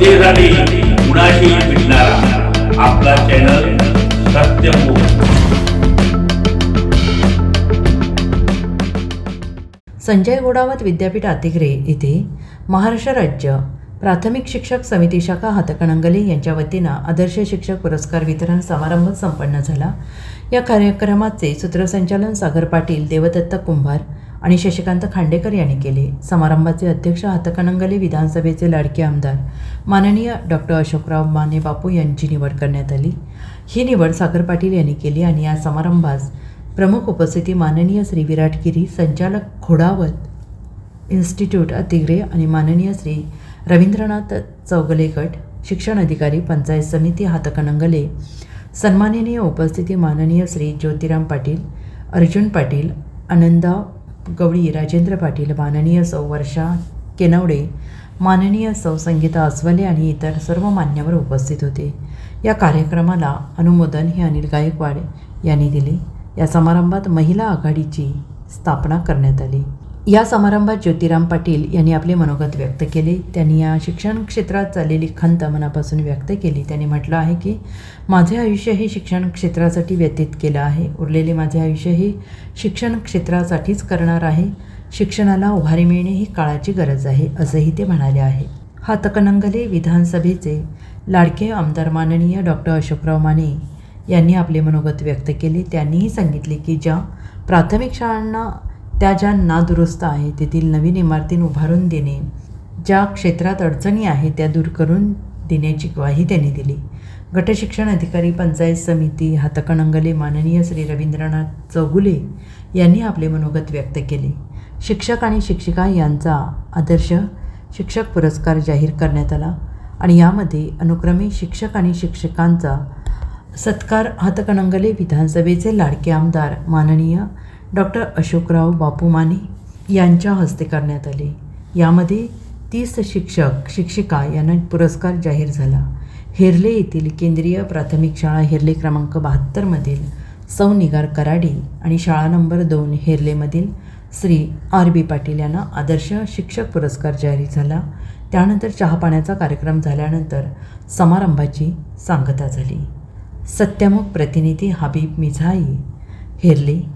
जनतेसाठी कुणाशी भेटणारा आपला चॅनल सत्यमुख संजय गोडावत विद्यापीठ आतिग्रे येथे महाराष्ट्र राज्य प्राथमिक शिक्षक समिती शाखा हातकणंगले यांच्या वतीनं आदर्श शिक्षक पुरस्कार वितरण समारंभ संपन्न झाला. या कार्यक्रमाचे सूत्रसंचालन सागर पाटील देवदत्त कुंभार आणि शशिकांत खांडेकर यांनी केले. समारंभाचे अध्यक्ष हातकणंगले विधानसभेचे लाडके आमदार माननीय डॉक्टर अशोकराव माने बापू यांची निवड करण्यात आली. ही निवड साखर पाटील यांनी केली आणि या समारंभास प्रमुख उपस्थिती माननीय श्री विराट गिरी संचालक घोडावत इन्स्टिट्यूट अतिग्रे आणि माननीय श्री रवींद्रनाथ चौगले गट शिक्षण अधिकारी पंचायत समिती हातकणंगले सन्माननीय उपस्थिती माननीय श्री ज्योतिराम पाटील अर्जुन पाटील आनंदा गवळी राजेंद्र पाटील माननीय सौ वर्षा केनवडे माननीय सौ संगीता अस्वले आणि इतर सर्व मान्यवर उपस्थित होते. या कार्यक्रमाला अनुमोदन हे अनिल गायकवाड यांनी दिले. या समारंभात महिला आघाडीची स्थापना करण्यात आली. या समारंभात ज्योतिराम पाटील यांनी आपले मनोगत व्यक्त केले. त्यांनी या शिक्षण क्षेत्रात चाललेली खंत मनापासून व्यक्त केली. त्यांनी म्हटलं आहे की माझे आयुष्य हे शिक्षण क्षेत्रासाठी व्यतीत केलं आहे. उरलेले माझे आयुष्य हे शिक्षण क्षेत्रासाठीच करणार आहे. शिक्षणाला उभारी मिळणे ही काळाची गरज आहे असंही ते म्हणाले आहे. हातकणंगले विधानसभेचे लाडके आमदार माननीय डॉक्टर अशोकराव माने यांनी आपले मनोगत व्यक्त केले. त्यांनीही सांगितले की ज्या प्राथमिक शाळांना त्या ज्या नादुरुस्त आहे तेथील नवीन इमारती उभारून देणे ज्या क्षेत्रात अडचणी आहेत त्या दूर करून देण्याची ग्वाही त्यांनी दिली. गटशिक्षण अधिकारी पंचायत समिती हातकणंगले माननीय श्री रवींद्रनाथ चौगुले यांनी आपले मनोगत व्यक्त केले. शिक्षक आणि शिक्षिका यांचा आदर्श शिक्षक पुरस्कार जाहीर करण्यात आला आणि यामध्ये अनुक्रमे शिक्षक आणि शिक्षकांचा सत्कार हातकणंगले विधानसभेचे लाडके आमदार माननीय डॉक्टर अशोकराव बापू माने यांच्या हस्ते करण्यात आले. यामध्ये तीस शिक्षक शिक्षिका यांना पुरस्कार जाहीर झाला. हेरले येथील केंद्रीय प्राथमिक शाळा हेरले क्रमांक बहात्तरमधील सौ निगार कराडी आणि शाळा नंबर दोन हेरलेमधील श्री आर बी पाटील यांना आदर्श शिक्षक पुरस्कार जाहीर झाला. त्यानंतर चहापाण्याचा कार्यक्रम झाल्यानंतर समारंभाची सांगता झाली. सत्यमुख प्रतिनिधी हबीब मिझाई हेरले